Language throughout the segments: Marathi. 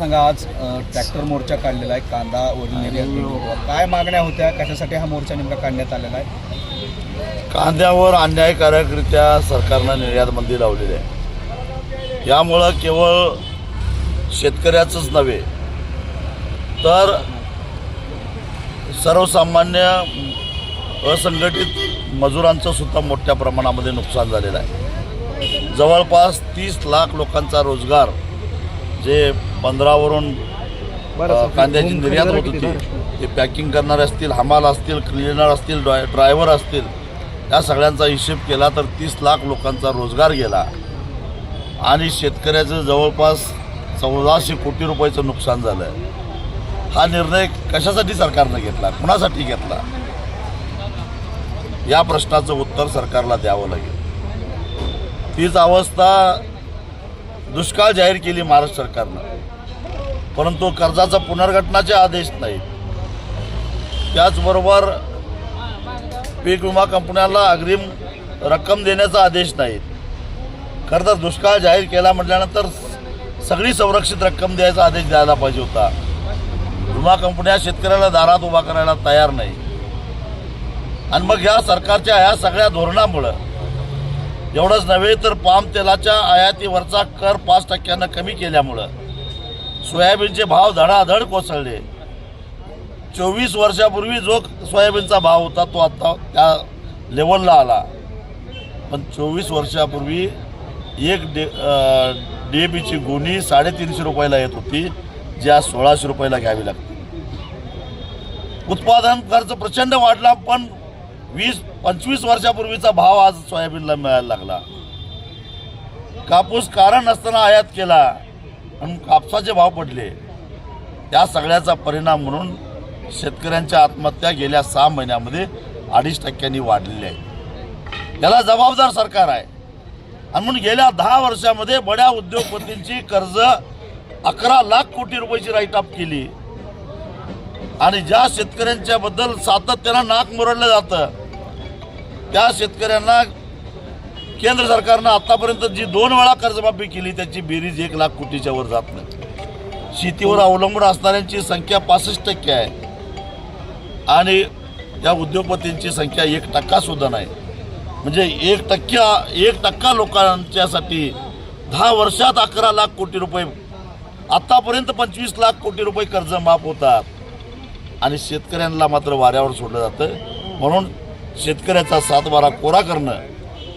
सांगा आज ट्रॅक्टर मोर्चा काढलेला आहे कांदा निर्यात. काय मागण्या होत्या? कशासाठी हा मोर्चा नेमका काढण्यात आलेला आहे? कांद्यावर अन्यायकारकरित्या सरकारनं निर्यात बंदी लावलेली आहे. यामुळं केवळ शेतकऱ्याचंच नव्हे तर सर्वसामान्य असंघटित मजुरांचं सुद्धा मोठ्या प्रमाणामध्ये नुकसान झालेलं आहे. जवळपास तीस लाख लोकांचा रोजगार जे बंदरावरून अ, कांद्याची निर्यात होत होती. ते पॅकिंग करणारे असतील हमाल असतील क्लिनर असतील ड्राय ड्रायव्हर असतील या सगळ्यांचा हिशेब केला तर तीस लाख लोकांचा रोजगार गेला. आणि शेतकऱ्याचं जवळपास चौदाशे कोटी रुपयाचं नुकसान झालं हा निर्णय कशासाठी सरकारनं घेतला? कुणासाठी घेतला? या प्रश्नाचं उत्तर सरकारला द्यावं लागेल. तीच अवस्था दुष्काळ जाहीर केली महाराष्ट्र सरकारनं. परंतु कर्जाचा पुनर्घटनाचे आदेश नाहीत. त्याचबरोबर पीक विमा कंपन्याला अग्रिम रक्कम देण्याचा आदेश नाहीत. खरं तर दुष्काळ जाहीर केला म्हटल्यानंतर सगळी संरक्षित रक्कम द्यायचा आदेश द्यायला पाहिजे होता. विमा कंपन्या शेतकऱ्याला दारात उभा करायला तयार नाही. आणि मग ह्या सरकारच्या ह्या सगळ्या धोरणामुळं एवढंच नव्हे तर पाम तेलाच्या आयातीवरचा कर पाच टक्क्यानं कमी केल्यामुळं सोयाबीनचे भाव धडाधड कोसळले. चोवीस वर्षापूर्वी जो सोयाबीनचा भाव होता तो आत्ता त्या लेवलला आला. पण चोवीस वर्षापूर्वी एक डे डी ए पीची गोणी साडेतीनशे रुपयाला येत होती जी आज सोळाशे रुपयाला घ्यावी लागते. उत्पादन खर्च प्रचंड वाढला पण वीस पंचवीस वर्षापूर्वीचा भाव आज सोयाबीनला मिळायला लागला. कापूस कारण नसताना आयात केला. म्हणून कापसाचे भाव पडले. त्या सगळ्याचा परिणाम म्हणून शेतकऱ्यांच्या आत्महत्या गेल्या सहा महिन्यामध्ये अडीच टक्क्यांनी वाढलेल्या आहेत याला जबाबदार सरकार आहे. आणि म्हणून गेल्या दहा वर्षामध्ये बड्या उद्योगपतींची कर्ज अकरा लाख कोटी रुपयाची राईट ऑफ केली. आणि ज्या शेतकऱ्यांच्या बद्दल सातत्यानं नाक मुरडलं जातं त्या शेतकऱ्यांना केंद्र सरकारनं आतापर्यंत जी दोन वेळा कर्जमाफी केली त्याची बेरीज एक लाख कोटीच्या वर जात नाही. शेतीवर अवलंबून असणाऱ्यांची संख्या पासष्ट टक्के आहे. आणि या उद्योगपतींची संख्या एक टक्का सुद्धा नाही. म्हणजे एक टक्क्या एक टक्का लोकांच्यासाठी दहा वर्षात अकरा लाख कोटी रुपये आत्तापर्यंत पंचवीस लाख कोटी रुपये कर्ज माफ होतात. आणि शेतकऱ्यांना मात्र वाऱ्यावर सोडलं जातं. म्हणून शेतकऱ्याचा सातबारा कोरा करणं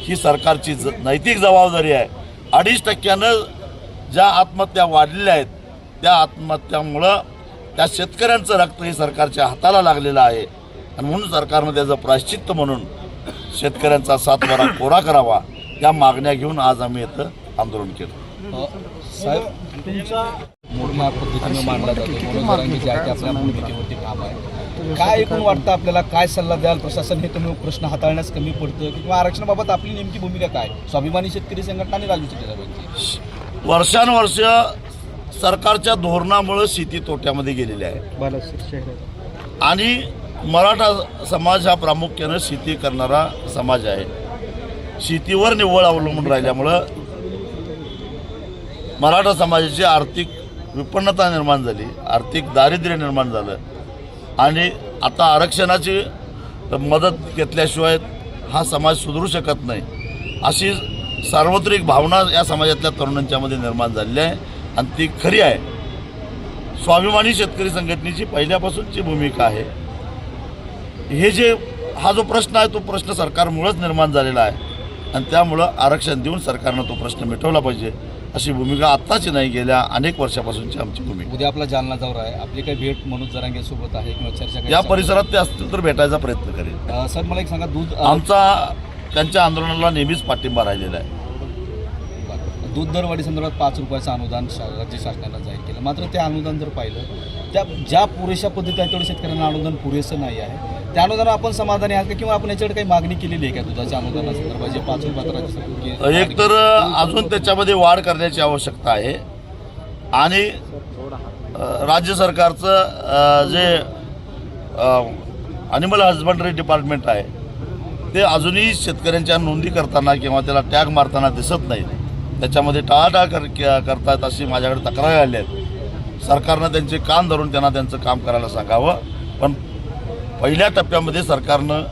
ही सरकारची ज नैतिक जबाबदारी आहे. अडीच टक्क्यानं ज्या आत्महत्या वाढलेल्या आहेत त्या आत्महत्यामुळं त्या शेतकऱ्यांचं रक्त हे सरकारच्या हाताला लागलेलं आहे. आणि म्हणून सरकारनं त्याचं प्रायश्चित्त म्हणून शेतकऱ्यांचा सातबारा कोरा करावा या मागण्या घेऊन आज आम्ही इथं आंदोलन केलं. साहेब पद्धतीने मांडला जातो. म्हणून जे आहे ते आपल्या भूमिकेवरती ठाम आहे. काय एकूण वाटतं आपल्याला? काय सल्ला द्याल प्रशासन? हे कमी प्रश्न हाताळण्यास कमी पडतं किंवा आरक्षणाबाबत आपली नेमकी भूमिका काय? स्वाभिमानी शेतकरी संघटना आणि राजू चित्रसाहेबांची वर्षानुवर्ष सरकारच्या धोरणामुळं शेती तोट्यामध्ये गेलेली आहे. आणि मराठा समाज हा प्रामुख्यानं शेती करणारा समाज आहे. शेतीवर निव्वळ अवलंबून राहिल्यामुळं मराठा समाजाची आर्थिक विपन्नता निर्माण झाली आर्थिक दारिद्र्य निर्माण झालं. आणि आता आरक्षणाची मदत घेतल्याशिवाय हा समाज सुधरू शकत नाही. अशी सार्वत्रिक भावना या समाजातल्या तरुणांच्यामध्ये निर्माण झालेली आहे आणि ती खरी आहे. स्वाभिमानी शेतकरी संघटनेची पहिल्यापासूनची भूमिका आहे. हे जे हा जो प्रश्न आहे तो प्रश्न सरकारमुळंच निर्माण झालेला आहे. आणि त्यामुळं आरक्षण देऊन सरकारनं तो प्रश्न मिटवला पाहिजे. अशी भूमिका आत्ताची नाही गेल्या अनेक वर्षापासूनची आमची भूमिका. उद्या आपला जालना दौरा आहे. आपली काही भेट मनोज जरांगे सोबत आहे किंवा चर्चा या परिसरात ते असतील तर भेटायचा प्रयत्न करेल. सर मला एक सांगा दूध आमचा त्यांच्या आंदोलनाला नेहमीच पाठिंबा राहिलेला आहे. दूध दरवाढी संदर्भात पाच रुपयाचं अनुदान राज्य शासनानं जाहीर केलं. मात्र ते अनुदान जर पाहिलं त्या ज्या पुरेशा पद्धती आहे तेवढं शेतकऱ्यांना अनुदान पुरेसं नाही आहे. त्या अनुदान आपण समाधानी आहात किंवा आपण याच्याकडे काही मागणी केलेली आहे का दुधाच्या अनुदानासंदर्भात जे पाच एक तर अजून त्याच्यामध्ये वाढ करण्याची आवश्यकता आहे. आणि राज्य सरकारचं जे ॲनिमल हजबंडरी डिपार्टमेंट आहे ते अजूनही शेतकऱ्यांच्या नोंदी करताना किंवा त्याला टॅग मारताना दिसत नाही. त्याच्यामध्ये टाळाटाळ कर के- करतात अशी माझ्याकडे तक्रारी आली आहेत. सरकारनं त्यांचे कान धरून त्यांना त्यांचं काम करायला सांगावं. पण पहिल्या टप्प्यामध्ये सरकारनं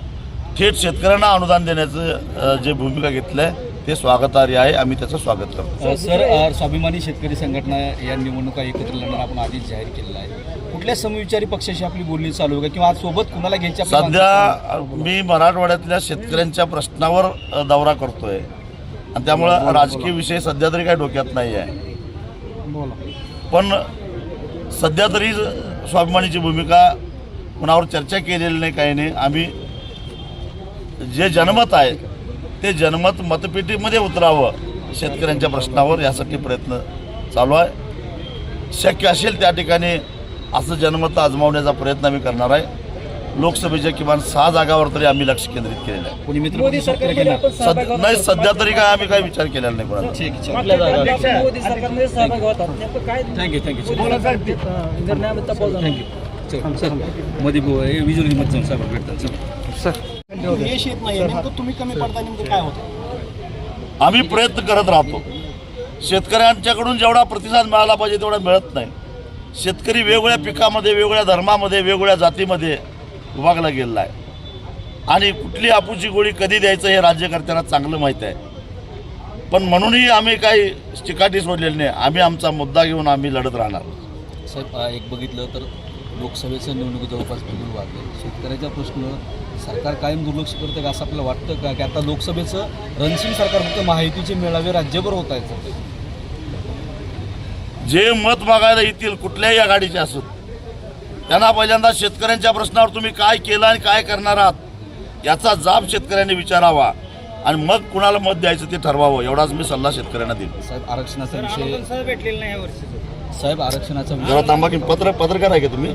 थेट शेतकऱ्यांना अनुदान देण्याचं जे भूमिका घेतलं आहे ते स्वागतार्ह आहे. आम्ही त्याचं स्वागत करतो. सर स्वाभिमानी शेतकरी संघटना या निवडणुका एकत्र लढणार आपण आधीच जाहीर केलेला आहे. कुठल्या समविचारी पक्षाशी आपली बोलणी चालू आहे का? किंवा आज सोबत कुणाला घ्यायची आपली सध्या मी मराठवाड्यातल्या शेतकऱ्यांच्या प्रश्नावर दौरा करतोय. आणि त्यामुळं राजकीय विषय सध्या तरी काही डोक्यात नाही आहे. पण सध्या तरी स्वाभिमानीची भूमिका कुणावर चर्चा केलेली नाही काही नाही. आम्ही जे जनमत आहे ते जनमत मतपेटीमध्ये उतरावं शेतकऱ्यांच्या प्रश्नावर यासाठी प्रयत्न चालू आहे. शक्य असेल त्या ठिकाणी असं जनमत आजमावण्याचा प्रयत्न आम्ही करणार आहे. लोकसभेच्या किमान सहा जागावर तरी आम्ही लक्ष केंद्रित केलेलं आहे. नाही सध्या तरी काय आम्ही काही विचार केलेला नाही कोणाला. थँक्यू थँक्यू मध्ये जाऊन साहेब भेटतात सर. यश येत नाही नेमकं तुम्ही कमी पडता नेमकं काय होतं? आम्ही प्रयत्न करत राहतो. शेतकऱ्यांच्याकडून जेवढा प्रतिसाद मिळाला पाहिजे तेवढा मिळत नाही. शेतकरी वेगवेगळ्या पिकामध्ये वेगवेगळ्या धर्मामध्ये वेगवेगळ्या जातीमध्ये विभागला गेलेला आहे. आणि कुठली आपूची गोळी कधी द्यायचं हे राज्यकर्त्यांना चांगलं माहीत आहे. पण म्हणूनही आम्ही काही चिकाटी सोडलेली नाही. आम्ही आमचा मुद्दा घेऊन आम्ही लढत राहणार. साहेब एक बघितलं तर लोकसभेचं निवडणूक जवळपास बिगुल वाढले शेतकऱ्याचा प्रश्न सरकार कायम दुर्लक्ष करतं का असं आपल्याला वाटतं का? की आता लोकसभेचं रणसिंग सरकार फक्त माहितीचे मेळावे राज्यभर होत आहेत. जे मत मागायला येतील कुठल्याही आघाडीचे असोत त्यांना पहिल्यांदा शेतकऱ्यांच्या प्रश्नावर तुम्ही काय केलं आणि काय करणार आहात याचा जाब शेतकऱ्यांनी विचारावा आणि मग कुणाला मत द्यायचं ते ठरवावं एवढाच मी सल्ला शेतकऱ्यांना देईन. साहेब आरक्षणाचा विषय भेटलेलं नाही साहेब आरक्षणाचा विषय जरा थांबा की पत्र पत्रकार आहे का तुम्ही?